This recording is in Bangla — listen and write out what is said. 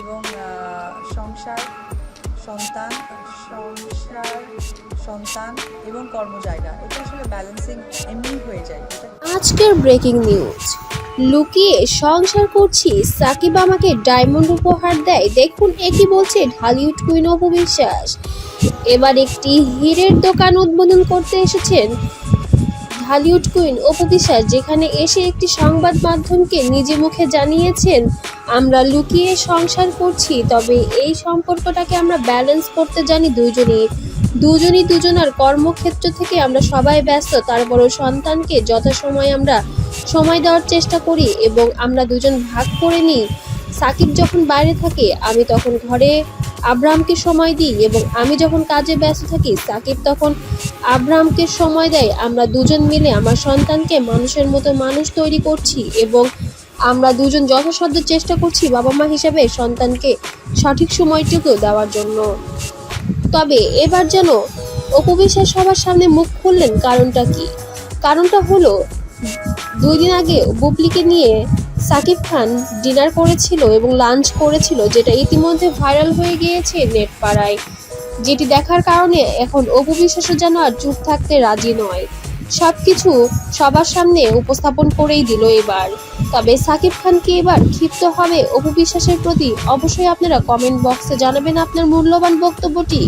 এবং সংসার, সন্তান সংসার, সন্তান এবং কর্মজায়গা। এটা আসলে ব্যালেন্সিং এমনি হয়ে যায়। এটা আজকের ব্রেকিং নিউজ লুকিয়ে সংসার করছি, সাকিব আমাকে ডায়মন্ড উপহার দেয়। দেখুন একই বলছে ঢালিউড কুইন অপু বিশ্বাস এবার একটি হীরের দোকান উদ্বোধন করতে এসেছেন ঢালিউড কুইন অপু যেখানে এসে একটি সংবাদ মাধ্যমকে নিজে মুখে জানিয়েছেন, আমরা লুকিয়ে সংসার করছি, তবে এই সম্পর্কটাকে আমরা ব্যালেন্স করতে জানি দুজনেই দুজনই দুজনার কর্মক্ষেত্র থেকে আমরা সবাই ব্যস্ত তারপরও সন্তানকে যথাসময়ে আমরা সময় দেওয়ার চেষ্টা করি এবং আমরা দুজন ভাগ করে নিই। সাকিব যখন বাইরে থাকে, আমি তখন ঘরে আব্রাহামকে সময় দিই এবং আমি যখন কাজে ব্যস্ত থাকি, সাকিব তখন আব্রাহামকে সময় দেয়। আমরা দুজন মিলে আমার সন্তানকে মানুষের মতো মানুষ তৈরি করছি এবং আমরা দুজন যথাসাধ্য চেষ্টা করছি বাবা মা হিসেবে সন্তানকে সঠিক সময়টুকু দেওয়ার জন্য। তবে এবার যেন অপবিশ্বাস সবার সামনে মুখ খুললেন কারণটা কি? কারণটা হলো দুই দিন আগে বুবলিকে নিয়ে সাকিব খান ডিনার করেছিল এবং লাঞ্চ করেছিল, যেটা ইতিমধ্যে ভাইরাল হয়ে গিয়েছে নেট পাড়ায় যেটি দেখার কারণে এখন অপু বিশ্বাসও যেন আর চুপ থাকতে রাজি নয়। সব কিছু সবার সামনে উপস্থাপন করেই দিল এবার। তবে সাকিব খান কি এবার ক্ষিপ্ত হবে অপু বিশ্বাসের প্রতি? অবশ্যই আপনারা কমেন্ট বক্সে জানাবেন আপনার মূল্যবান বক্তব্যটি।